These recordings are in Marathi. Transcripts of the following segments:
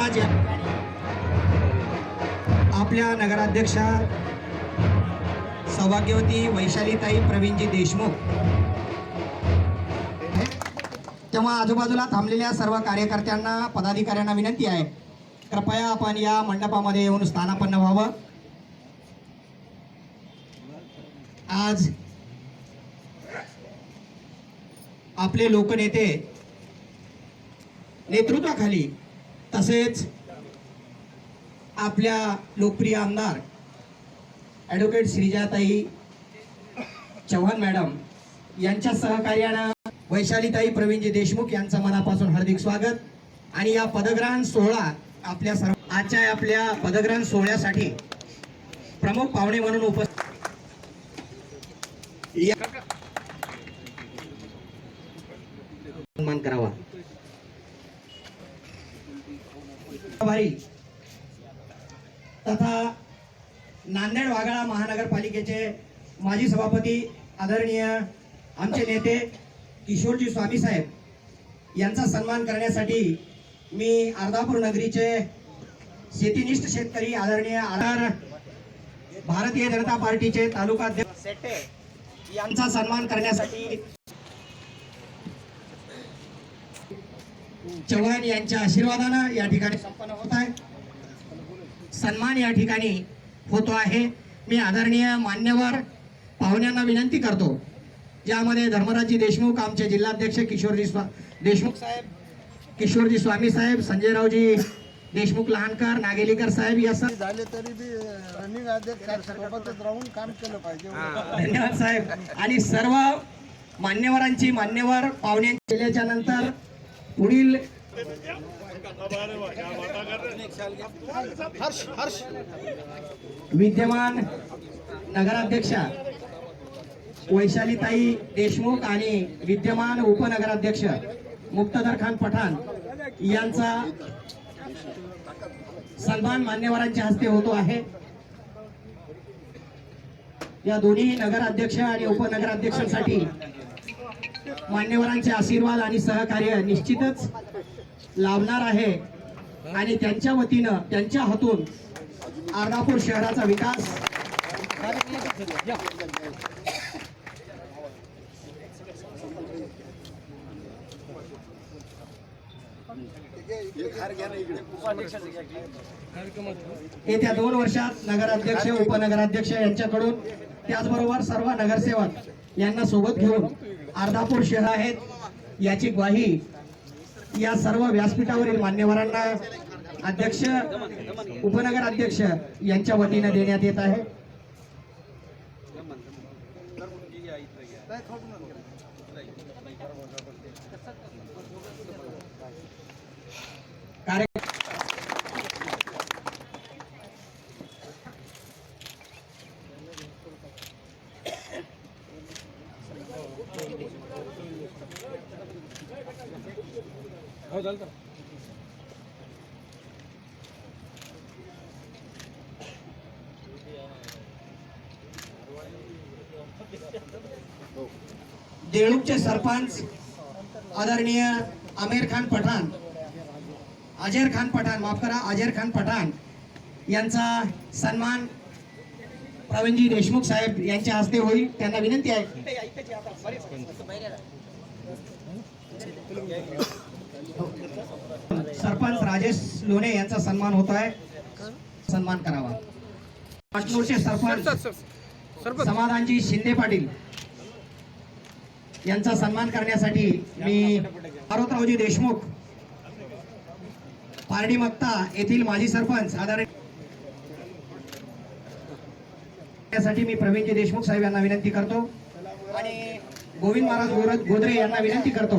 आज या आपल्या नगराध्यक्षा सौभाग्यवती वैशालीताई प्रवीणजी देशमुख. तेव्हा आजूबाजूला थांबलेल्या सर्व कार्यकर्त्यांना पदाधिकाऱ्यांना विनंती आहे. कृपया आपण या मंडपामध्ये येऊन स्थानापन्न व्हावं. आज आपले लोकनेते नेतृत्वाखाली तसेच आपल्या लोकप्रिय आमदार ॲडव्होकेट श्रीजाताई चव्हाण मॅडम यांच्या सहकार्यानं वैशालीताई प्रवीणजी देशमुख यांचं मनापासून हार्दिक स्वागत. आणि या पदग्रहण सोहळा आपल्या सर्व आजच्या आपल्या पदग्रहण सोहळ्यासाठी प्रमुख पाहुणे म्हणून उपस्थित सन्मान करावा. भारी तथा नांदेड वाघाळा महानगरपालिकेचे माजी सभापती आदरणीय आमचे नेते किशोरजी स्वामी साहेब यांचा सन्मान करण्यासाठी मी अर्धापूर नगरीचे शेतीनिष्ठ शेतकरी आदरणीय आधार भारतीय जनता पार्टीचे तालुका यांचा सन्मान करण्यासाठी चव्हाण यांच्या आशीर्वादानं या ठिकाणी संपन्न होत आहे. सन्मान या ठिकाणी होतो आहे. मी आदरणीय मान्यवर पाहुण्यांना विनंती करतो ज्यामध्ये धर्मराजी देशमुख आमचे जिल्हाध्यक्ष किशोरजी स्वा देशमुख साहेब किशोरजी स्वामी साहेब संजयरावजी देशमुख लहानकर नागेलीकर साहेब या सर्व झाले तरी बी रनिंग राहून काम केलं पाहिजे. धन्यवाद साहेब. आणि सर्व मान्यवरांची मान्यवर पाहुण्यांची केल्याच्यानंतर पुढील विद्यमान नगराध्यक्षा वैशालीताई देशमुख आणि विद्यमान उपनगराध्यक्ष मुक्तदर खान पठाण यांचा सन्मान मान्यवरांच्या हस्ते होतो आहे. या दोन्ही नगराध्यक्ष आणि उपनगराध्यक्षांसाठी मान्यवरांचे आशीर्वाद आणि सहकार्य निश्चितच लाभणार आहे. आणि त्यांच्या वतीनं त्यांच्या हातून अर्धापूर शहराचा विकास. येत्या दोन वर्षात नगराध्यक्ष उपनगराध्यक्ष यांच्याकडून त्याचबरोबर सर्व नगरसेवक यांना सोबत घेऊन अर्धापूर शहर आहेत. याची ग्वाही या सर्व व्यासपीठावरील मान्यवरांना अध्यक्ष उपनगर अध्यक्ष यांच्या वतीनं देण्यात येत आहे. देळूकचे सरपंच आदरणीय आमिर खान पठाण अजर खान पठाण माफ करा अजर खान पठाण यांचा सन्मान प्रवीणजी देशमुख साहेब यांच्या हस्ते होईल. त्यांना विनंती आहे. सरपंच राजेश लोणे यांचा सन्मान होत आहे. सन्मान करावा. सरपंच समाधानजी शिंदे पाटील. यांचा सन्मान करण्यासाठी मी पार्वतरावजी देशमुख पारडी मक्ता येथील माजी सरपंच आधार त्यासाठी मी प्रवीणजी देशमुख साहेब यांना विनंती करतो आणि गोविंद महाराज गोदरे यांना विनंती करतो.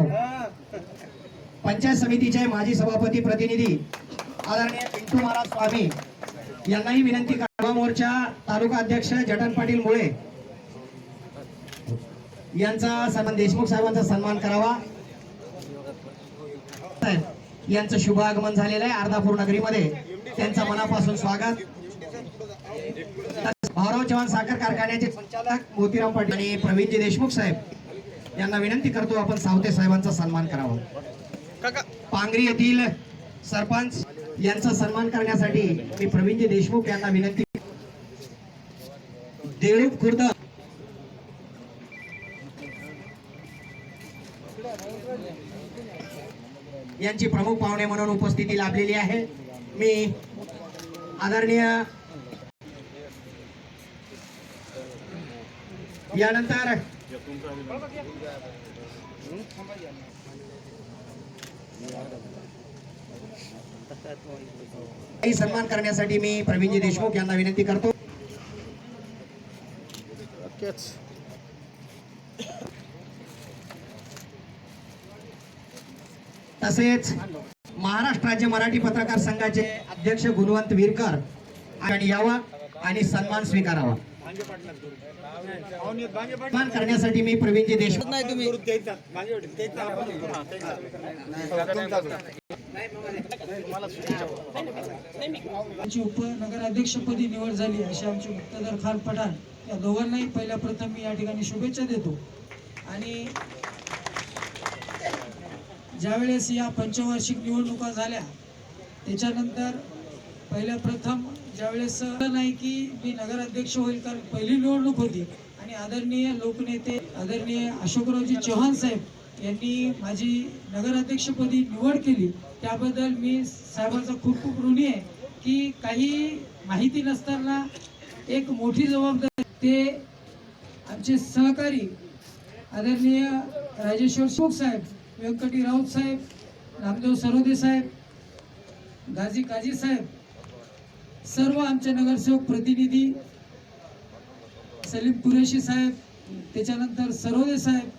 पंचायत समितीचे माजी सभापती प्रतिनिधी आदरणीय पिंटू महाराज स्वामी यांनाही विनंती करा मोर्चा तालुका अध्यक्ष जटन पाटील मुळे यांचा सन्मान देशमुख साहेबांचा सन्मान करावा. यांचं शुभ आगमन झालेलं आहे अर्धापूर नगरीमध्ये. त्यांचं मनापासून स्वागत. भाऊराव चव्हाण साखर कारखान्याचे संचालक मोतीराम पाटील आणि प्रवीणजी देशमुख साहेब. यांना विनंती करतो आपण सावते साहेबांचा सन्मान करावा. पांगरी येथील सरपंच यांचा सन्मान करण्यासाठी मी प्रवीणजी देशमुख यांना विनंती देळूप खुर्द यांची प्रमुख पाहुणे म्हणून उपस्थिती लाभलेली आहे. मी आदरणीय यानंतर सन्मान करण्यासाठी मी प्रवीणजी देशमुख यांना विनंती करतो. तसेच महाराष्ट्र राज्य मराठी पत्रकार संघाचे अध्यक्ष गुणवंत विरकर आणि यावा आणि सन्मान स्वीकारावा. सन्मान करण्यासाठी मी प्रवीणजी देशमुख आमची उपनगराध्यक्षपदी निवड झाली अशी आमचे मुक्तादार खान पठाण. या दोघांनाही पहिल्या प्रथम मी या ठिकाणी शुभेच्छा देतो. आणि ज्यावेळेस या पंचवार्षिक निवडणुका झाल्या त्याच्यानंतर पहिल्या प्रथम ज्यावेळेस नाही की मी नगराध्यक्ष होईल कारण पहिली निवडणूक होती. आणि आदरणीय लोकनेते आदरणीय अशोकरावजी चव्हाण साहेब यांनी माझी नगराध्यक्षपदी निवड केली. त्याबद्दल मी साहेबांचा खूप खूप ऋणी आहे की काही माहिती नसताना एक मोठी जबाबदारी ते आमचे सहकारी आदरणीय राजेश्वर सुख साहेब व्यंकटी राऊत साहेब नामदेव सरोदे साहेब गाजी काजी साहेब सर्व आमचे नगरसेवक प्रतिनिधी सलीम कुरेशी साहेब त्याच्यानंतर सरोदे साहेब.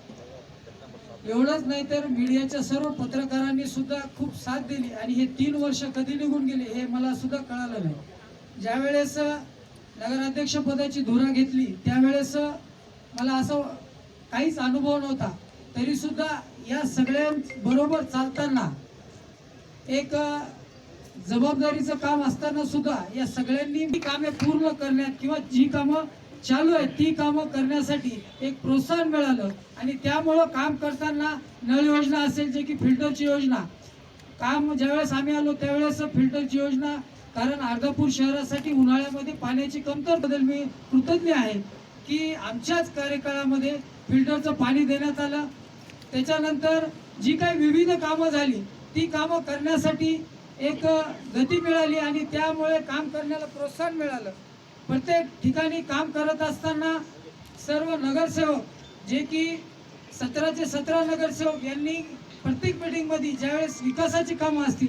एवढंच नाही तर मीडियाच्या सर्व पत्रकारांनी सुद्धा खूप साथ दिली आणि हे तीन वर्ष कधी निघून गेले हे मला सुद्धा कळालं नाही. ज्यावेळेस नगराध्यक्ष पदाची धुरा घेतली त्यावेळेस मला असं काहीच अनुभव नव्हता. तरी सुद्धा या सगळ्या बरोबर चालताना एक जबाबदारीचं काम असताना सुद्धा या सगळ्यांनी ती कामे पूर्ण करण्यात किंवा जी कामं चालू आहेत ती कामं करण्यासाठी एक प्रोत्साहन मिळालं. आणि त्यामुळं काम करताना नळ योजना असेल जे की फिल्टरची योजना. काम ज्यावेळेस आम्ही आलो त्यावेळेस फिल्टरची योजना कारण अर्धापूर शहरासाठी उन्हाळ्यामध्ये पाण्याची कमतर बदल मी कृतज्ञ आहे की आमच्याच कार्यकाळामध्ये फिल्टरचं पाणी देण्यात आलं. त्याच्यानंतर जी काही विविध कामं झाली ती कामं करण्यासाठी एक गती मिळाली आणि त्यामुळे काम करण्याला प्रोत्साहन मिळालं. प्रत्येक ठिकाणी काम करत असताना सर्व नगरसेवक जे की सतराचे सतरा नगरसेवक यांनी प्रत्येक मीटिंगमध्ये ज्यावेळेस विकासाची कामं असतील